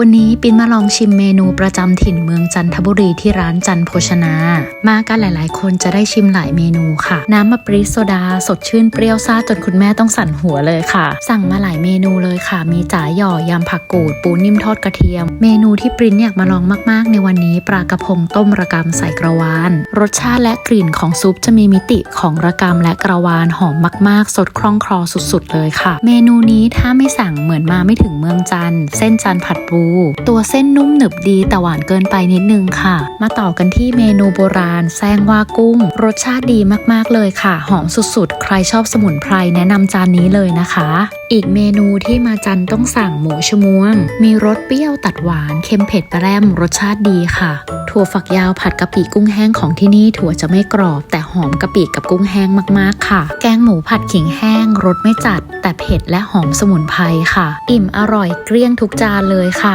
วันนี้ปินมาลองชิมเมนูประจำถิ่นเมืองจันทบุรีที่ร้านจันโภชนา มากันหลาย ๆ คนจะได้ชิมหลายเมนูค่ะ น้ำมะปรี๊ดโซดา สดชื่นเปรี้ยวซ่าจนคุณแม่ต้องสั่นหัวเลยค่ะ สั่งมาหลายเมนูเลยค่ะ มีจ๋าหย่อยำผักกูด ปูนิ่มทอดกระเทียม เมนูที่ปรินอยากมาลองมาก ๆ ในวันนี้ปลากระพงต้มระกำใส่กระวาน รสชาติและกลิ่นของซุปจะมีมิติของระกำและกระวานหอมมาก ๆ สดคล่องคลอสุด ๆ เลยค่ะ เมนูนี้ถ้าไม่สั่งเหมือนมาไม่ถึงเมืองจันเส้นจันผัดปูตัวเส้นนุ่มหนึบดีแต่หวานเกินไปนิดนึงค่ะ มาต่อกันที่เมนูโบราณแซงว่ากุ้ง รสชาติดีมากๆเลยค่ะ หอมสุดๆ ใครชอบสมุนไพรแนะนำจานนี้เลยนะคะ อีกเมนูที่มาจันต้องสั่งหมูชมวง มีรสเปรี้ยวตัดหวานเค็มเผ็ดแปร่มรสชาติดีค่ะ ถั่วฝักยาวผัดกะปิกุ้งแห้งของที่นี่ถั่วจะไม่กรอบ แต่หอมกะปิกับกุ้งแห้งมากๆค่ะ แกงหมูผัดขิงแห้งรสไม่จัด แต่เผ็ดและหอมสมุนไพรค่ะ อิ่มอร่อยเกลี้ยงทุกจานเลยค่ะ